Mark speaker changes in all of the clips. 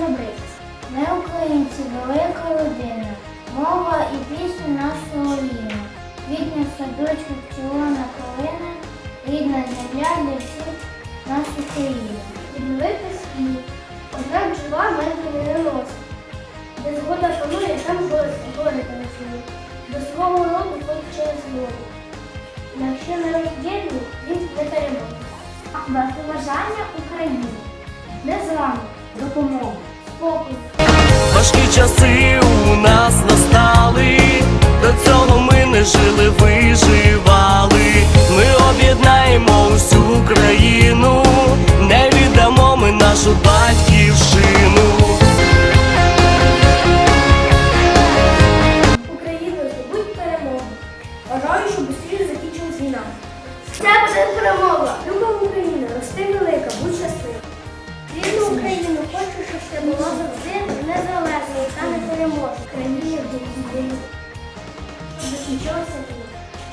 Speaker 1: Верба. Ми українці, велика родина, мова і пісня нашого рівня. В садочку червона калина, рідна земля для всіх наших країн. Відновити світ, однак жива мене не носить. Де згода шанує, там горе, горе танцює. До свого роду через воду. Якщо не розділю, він не переможе. Бажання України.
Speaker 2: Важкі часи у нас настали, до цього ми не жили, виживали. Ми об'єднаємо всю країну, не віддамо ми нашу батьківщину.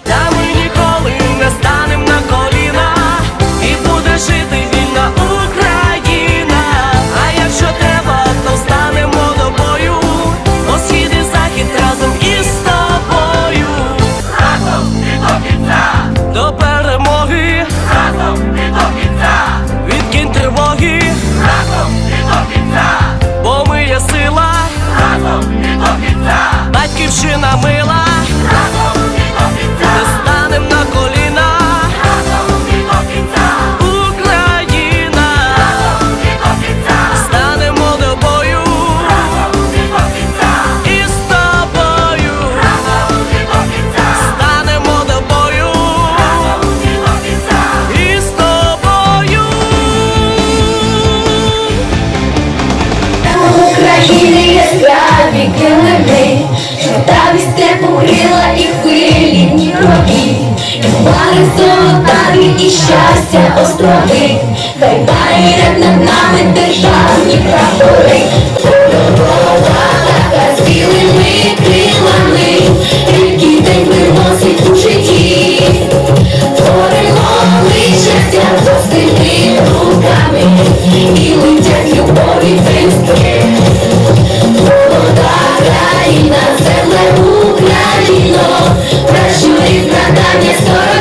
Speaker 1: Та
Speaker 2: ми ніколи не станем
Speaker 3: яскраві килими, жовта вісте покрила і хвилі роки, і хмари золотаві і щастя острови, хай байрак над нами державні прапори, Голова така братання сторона,